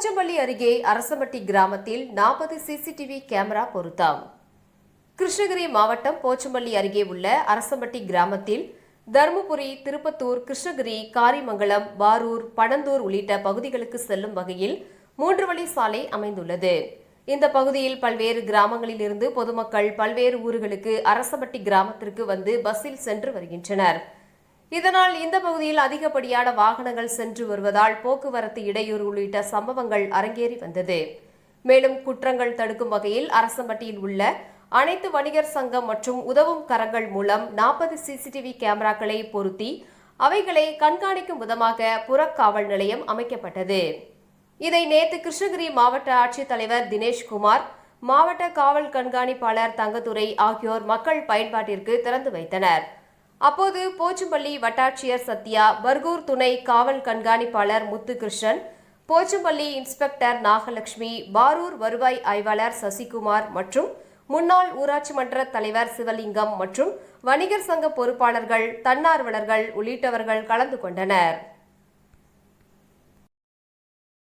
போச்சம்பள்ளி அருகே அரசமட்டி கிராமத்தில் நாற்பது சிசிடிவி கேமரா பொருத்தம். கிருஷ்ணகிரி மாவட்டம் போச்சம்பள்ளி அருகே உள்ள அரசம்பட்டி கிராமத்தில் தருமபுரி திருப்பத்தூர் கிருஷ்ணகிரி காரிமங்கலம் பாரூர் பணந்தூர் உள்ளிட்ட பகுதிகளுக்கு செல்லும் வகையில் மூன்று வழி சாலை அமைந்துள்ளது. இந்த பகுதியில் பல்வேறு கிராமங்களில் இருந்து பொதுமக்கள் பல்வேறு ஊர்களுக்கு அரசம்பட்டி கிராமத்திற்கு வந்து பஸ்ஸில் சென்று வருகின்றனர். இதனால் இந்த பகுதியில் அதிகப்படியான வாகனங்கள் சென்று வருவதால் போக்குவரத்து இடையூறு உள்ளிட்ட சம்பவங்கள் அரங்கேறி வந்தது. மேலும் குற்றங்கள் தடுக்கும் வகையில் அரசம்பட்டியில் உள்ள அனைத்து வணிகர் சங்கம் மற்றும் உதவும் கரங்கள் மூலம் நாற்பது சிசிடிவி கேமராக்களை பொருத்தி அவைகளை கண்காணிக்கும் விதமாக புறக்காவல் நிலையம் அமைக்கப்பட்டது. இதை நேற்று கிருஷ்ணகிரி மாவட்ட ஆட்சித்தலைவர் தினேஷ்குமார் மாவட்ட காவல் கண்காணிப்பாளர் தங்கத்துறை ஆகியோர் மக்கள் பயன்பாட்டிற்கு திறந்து வைத்தனர். அப்போது போச்சம்பள்ளி வட்டாட்சியர் சத்யா பர்கூர் துணை காவல் கண்காணிப்பாளர் முத்துகிருஷ்ணன் போச்சம்பள்ளி இன்ஸ்பெக்டர் நாகலட்சுமி பாரூர் வருவாய் ஆய்வாளர் சசிகுமார் மற்றும் முன்னாள் ஊராட்சி மன்ற தலைவர் சிவலிங்கம் மற்றும் வணிகர் சங்க பொறுப்பாளர்கள் தன்னார்வலர்கள் உள்ளிட்டவர்கள் கலந்து கொண்டனர்.